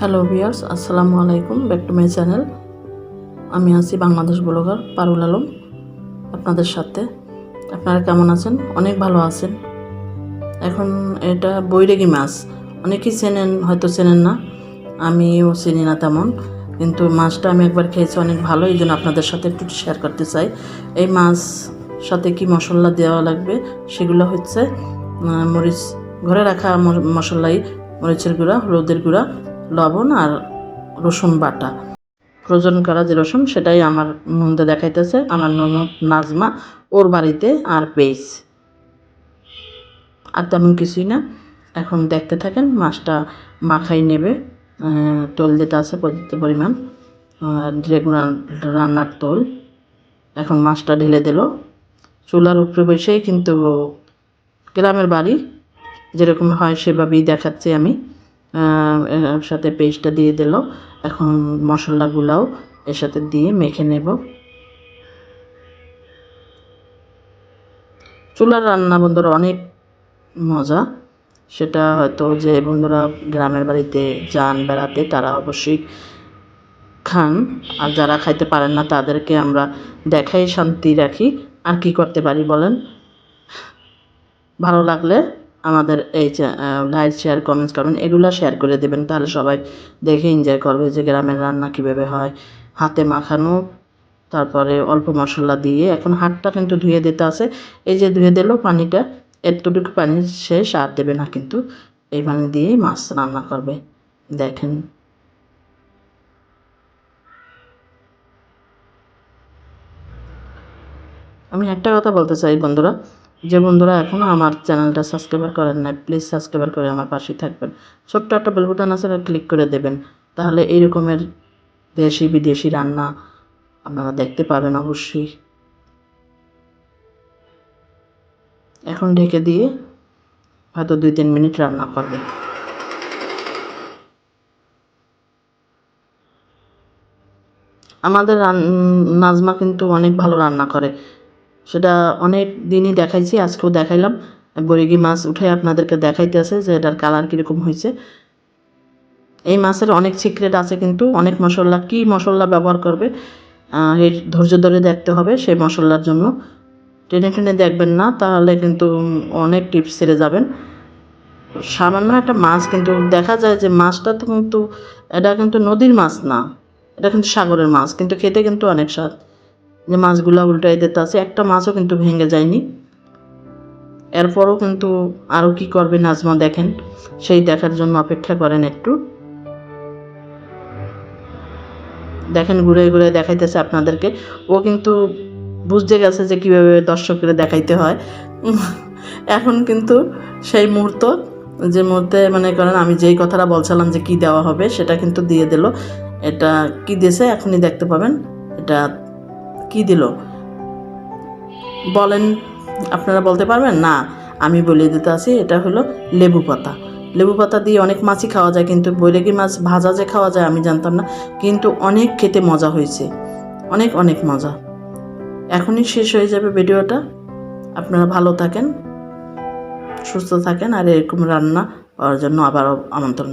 Hello viewers আসসালামু আলাইকুম back to my channel আমি আছি বাংলাদেশ ব্লগার পারুল আলম, আপনাদের সাথে। আপনারা কেমন আছেন? অনেক ভালো আছেন। এখন এটা বৈরাগী মাছ অনেকেই চেনেন, হয়তো চেনেন না, আমিও চিনি না তেমন, কিন্তু মাছটা আমি একবার খেয়েছি অনেক ভালো এই জন্য আপনাদের সাথে একটু শেয়ার করতে চাই। এই মাছ সাথে কি মশলা দেওয়া লাগবে? সেগুলো হচ্ছে মরিচ, ঘরে রাখা মশলাই, মরিচের গুঁড়া, হলুদের গুঁড়া লবণ আর রসুন বাটা। ফ্রোজন করা যে রসুন, সেটাই আমার মধ্যে দেখাইতেছে আমার ননদ নাজমা, ওর বাড়িতে আর পেঁয়াজ আর তেমন কিছুই না। এখন দেখতে থাকেন, মাছটা মাখাই নেবে তোল যেটা আছে পর্যাপ্ত পরিমাণ রেগুলার রান্নার তোল। এখন মাছটা ঢেলে দিল। চুলার উপরে বসেই কিন্তু গ্রামের বাড়ি যেরকম হয় সেভাবেই দেখাচ্ছি আমি। এর সাথে পেস্টটা দিয়ে দিল। এখন মশলাগুলাও এর সাথে দিয়ে মেখে নেব। চুলার রান্না বন্ধুরা অনেক মজা। সেটা হয়তো যে বন্ধুরা গ্রামের বাড়িতে যান, বেড়াতে, তারা অবশ্যই খান। আর যারা খাইতে পারেন না, তাদেরকে আমরা দেখাই, শান্তি রাখি। আর কি করতে পারি বলেন? ভালো লাগলে আমাদের এই লাইক শেয়ার কমেন্টস করবেন এগুলো শেয়ার করে দেবেন, তাহলে সবাই দেখে এনজয় করবে যে গ্রামের রান্না কীভাবে হয়। হাতে মাখানো, তারপরে অল্প মশলা দিয়ে, এখন হাতটা কিন্তু ধুয়ে দিতে আছে। এই যে ধুয়ে দিল পানিটা, এতটুকু পানি সে সার দেবে না কিন্তু। এই পানি দিয়েই মাছ রান্না করবে। দেখেন। আমি একটা কথা বলতে চাই বন্ধুরা। যে বন্ধুরা এখনও আমার চ্যানেলটা সাবস্ক্রাইব করেন না প্লিজ সাবস্ক্রাইব করে আমার পাশেই থাকবেন। ছোট্ট একটা বেল বাটন আছে ক্লিক করে দেবেন। তাহলে এই রকমের দেশি, বিদেশি রান্না আপনারা দেখতে পাবেন অবশ্যই। এখন ঢেকে দিয়ে হয়তো দুই তিন মিনিট রান্না করবেন। আমাদের নাজমা কিন্তু অনেক ভালো রান্না করে। সেটা অনেক দিনই দেখাইছি, আজকেও দেখাইলাম। বরিগি মাছ উঠে আপনাদেরকে দেখাইতেছে যে এটার কালার কীরকম হয়েছে। এই মাছের অনেক সিক্রেট আছে কিন্তু, অনেক মশলা, কি মশলা ব্যবহার করবে এই ধৈর্য ধরে দেখতে হবে সেই মশলার জন্য। টেনে টেনে দেখবেন না, তাহলে কিন্তু অনেক টিপস ছেড়ে যাবেন। সামান্য একটা মাছ কিন্তু দেখা যায় যে মাছটা তো কিন্তু, এটা কিন্তু নদীর মাছ না, এটা কিন্তু সাগরের মাছ, কিন্তু খেতে কিন্তু অনেক স্বাদ। যে মাছগুলো উল্টাই দিতে আছে। একটা মাছও কিন্তু ভেঙে যায়নি। এরপরও কিন্তু আরও কি করবে নাজমা দেখেন। সেই দেখার জন্য অপেক্ষা করেন একটু। দেখেন, ঘুরে ঘুরে দেখাইতেছে আপনাদেরকে। ও কিন্তু বুঝতে গেছে যে কীভাবে দর্শকের দেখাইতে হয়। এখন কিন্তু সেই মুহূর্ত, যে মুহূর্তে মানে করেন আমি যেই কথাটা বলছিলাম যে কি দেওয়া হবে, সেটা কিন্তু দিয়ে দিল। এটা কি দিয়েছে এখনই দেখতে পাবেন। এটা কি দিল? বলেন, আপনারা বলতে পারবেন? না, আমি বলে দিতে আছি, এটা হলো লেবু পাতা। লেবু পাতা দিয়ে অনেক মাছই খাওয়া যায়, কিন্তু বৈরাগী মাছ ভাজা যে খাওয়া যায়, আমি জানতাম না। কিন্তু অনেক খেতে মজা হয়েছে। অনেক অনেক মজা। এখনই শেষ হয়ে যাবে ভিডিওটা। আপনারা ভালো থাকেন, সুস্থ থাকেন, আর এরকম রান্না করার জন্য আবারও আমন্ত্রণ